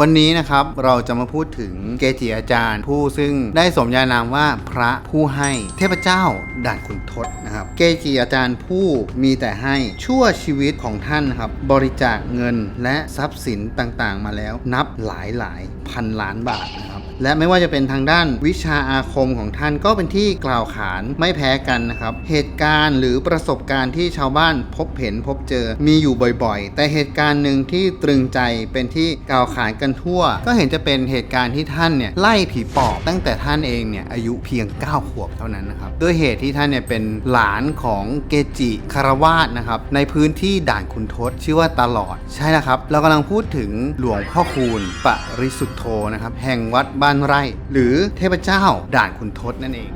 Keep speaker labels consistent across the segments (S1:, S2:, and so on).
S1: วันนี้นะครับเราจะมาพูดถึงเกจิอาจารย์ ผู้ซึ่งได้สมญานามว่าพระผู้ให้เทพเจ้าด่านขุนทดนะครับ เกจิอาจารย์ผู้มีแต่ให้ชั่วชีวิตของท่านครับบริจาคเงินและทรัพย์สินต่างๆ มาแล้วนับหลายหลายพันล้านบาทนะครับและไม่ว่าจะเป็นทางด้านวิชาอาคมของท่านก็เป็นที่กล่าวขานไม่แพ้กันนะครับเหตุการณ์หรือประสบการณ์ที่ชาวบ้านพบเห็นพบเจอมีอยู่บ่อยๆ แต่เหตุการณ์หนึ่งที่ตรึงใจเป็นที่กล่าวขานกันทั่ว ก็เห็นจะเป็นเหตุการณ์ที่ท่านเนี่ยไล่ผีปอบตั้งแต่ท่านเองเนี่ยอายุเพียง 9 ขวบเท่านั้นนะครับด้วยเหตุที่ท่านเนี่ยเป็นหลานของเกจิคารวาสนะครับในพื้นที่ด่านขุนทศชื่อว่าตลอดใช่แล้วครับเรากำลังพูดถึงหลวงพ่อคูณปริสุทธโธนะครับแห่งวัดบ้านไร่ หรือเทพเจ้าด่านขุนทศนั่นเอง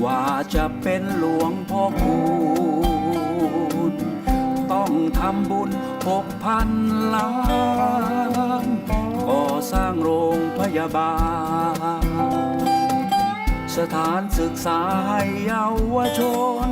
S2: กว่าจะเป็นหลวงพ่อคูณต้องทำบุญ กพันล้านก่อสร้างโรงพยาบาล สถานศึกษาให้เยาวชน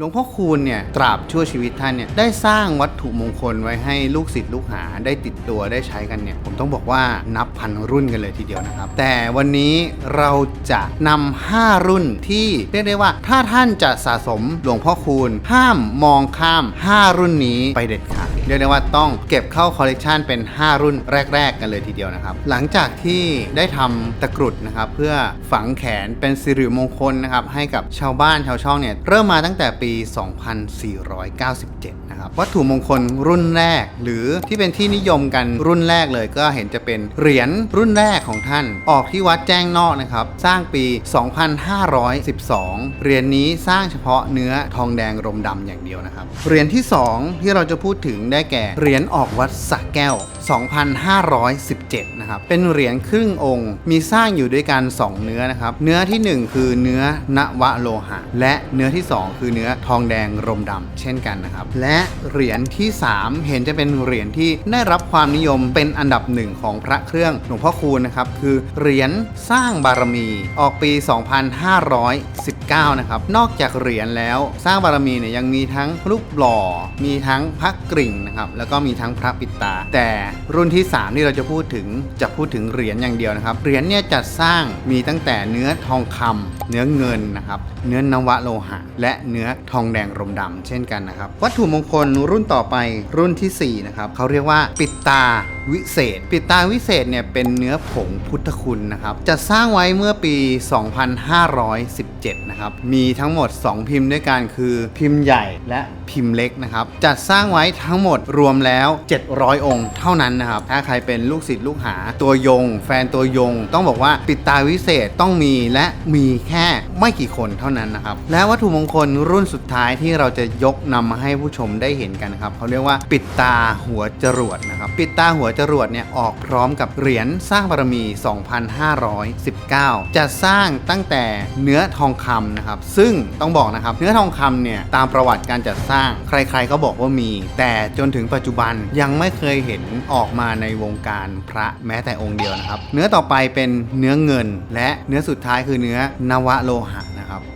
S1: หลวงพ่อคูณเนี่ยตราบชั่วชีวิตท่านเนี่ยได้สร้างวัตถุมงคลไว้ให้ลูกศิษย์ลูกหาได้ติดตัวได้ใช้กันเนี่ยผมต้องบอกว่านับพันรุ่นกันเลยทีเดียวนะครับ แต่วันนี้เราจะนำ5รุ่นที่เรียกได้ว่าถ้าท่านจะสะสมหลวงพ่อคูณห้ามมองข้าม 5 รุ่นนี้ไปเด็ดขาดเรียกได้ว่าต้องเก็บเข้าคอลเลกชันเป็น 5 รุ่นแรก ๆ กันเลยทีเดียวนะครับ หลังจากที่ได้ทำตะกรุดนะครับเพื่อฝังแขนเป็นสิริมงคลนะครับให้กับชาวบ้านชาวช่องเนี่ยเริ่มมาตั้งแต่ปี 2497 นะครับวัตถุมงคลรุ่นแรก หรือที่เป็นที่นิยมกันรุ่นแรกเลยก็เห็นจะเป็นเหรียญรุ่นแรกของท่าน ออกที่วัดแจ้งนอกนะครับสร้างปี 2512 เหรียญนี้สร้างเฉพาะเนื้อทองแดงรมดำอย่างเดียวนะครับเหรียญที่ 2 ที่เราจะพูดถึงได้แก่ เหรียญออกวัดสระแก้ว 2517 นะครับ เป็นเหรียญครึ่งองค์ มีสร้างอยู่ด้วยกัน 2 เนื้อนะครับ เนื้อทีหนึ่1 คือเนื้อนวโลหะ และเนื้อที่ 2 คือเนื้อทองแดงรมดำเช่นกันนะครับ และเหรียญที่ 3 เห็นจะเป็นเหรียญที่ได้รับความนิยมเป็นอันดับหนึ่งของพระเครื่องหลวงพ่อคูณนะครับ คือเหรียญสร้างบารมี ออกปี 19 นะครับ นอกจากเหรียญแล้วสร้างบารมีเนี่ยยังมีทั้งรูปหล่อ มีทั้งพระกริ่งนะครับแล้วก็มีทั้งพระปิดตา แต่รุ่นที่ 3 ที่เราจะพูดถึงจะพูดถึงเหรียญอย่างเดียวนะครับเหรียญเนี่ยจัดสร้างมีตั้งแต่เนื้อทองคำเนื้อเงินนะครับเนื้อนวโลหะ และเนื้อทองแดงรมดำเช่นกันนะครับวัตถุมงคลรุ่นต่อไปรุ่นทีสี่4นะครับเขาเรียกว่าปิดตา วิเศษ ปิดตาวิเศษเนี่ยเป็นเนื้อผงพุทธคุณนะครับจัดสร้างไว้เมื่อปี 2517 นะครับ มีทั้งหมด 2 พิมพ์ด้วยกันคือพิมพ์ใหญ่และพิมพ์เล็กนะครับ จัดสร้างไว้ทั้งหมดรวมแล้ว 700 องค์ เท่านั้นนะครับ ถ้าใครเป็นลูกศิษย์ลูกหา ตัวยง แฟนตัวยง ต้องบอกว่าปิดตาวิเศษต้องมีและมีแค่ไม่กี่คนเท่านั้นนะครับ และวัตถุมงคลรุ่นสุดท้ายที่เราจะยกนำมาให้ผู้ชมได้เห็นกันนะครับเขาเรียกว่าปิดตาหัวจรวดนะครับ ปิดตาหัวจรวดเนี่ยออกพร้อมกับเหรียญสร้างบารมี 2519 จะสร้างตั้งแต่เนื้อทองคำนะครับ ซึ่งต้องบอกนะครับเนื้อทองคำเนี่ยตามประวัติการจัดสร้างใครๆก็บอกว่ามี แต่จนถึงปัจจุบันยังไม่เคยเห็นออกมาในวงการพระแม้แต่องค์เดียวนะครับ เนื้อต่อไปเป็นเนื้อเงิน และเนื้อสุดท้ายคือเนื้อนวโลหะ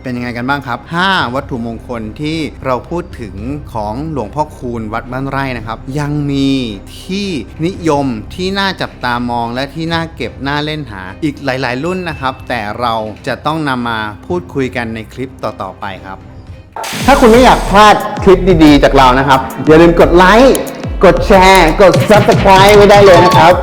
S1: เป็นยังไงกันบ้างครับ 5 วัตถุมงคลที่เราพูดถึงของหลวงพ่อคูณวัดบ้านไร่นะครับ ยังมีที่นิยมที่น่าจับตามองและที่น่าเก็บน่าเล่นหาอีกหลาย ๆ รุ่นนะครับ แต่เราจะต้องนำมาพูดคุยกันในคลิปต่อ ๆ ไปครับ ถ้าคุณไม่อยากพลาดคลิปดี ๆ จากเรานะครับ อย่าลืมกดไลค์กดแชร์ กด Subscribe ไว้ได้เลยนะครับ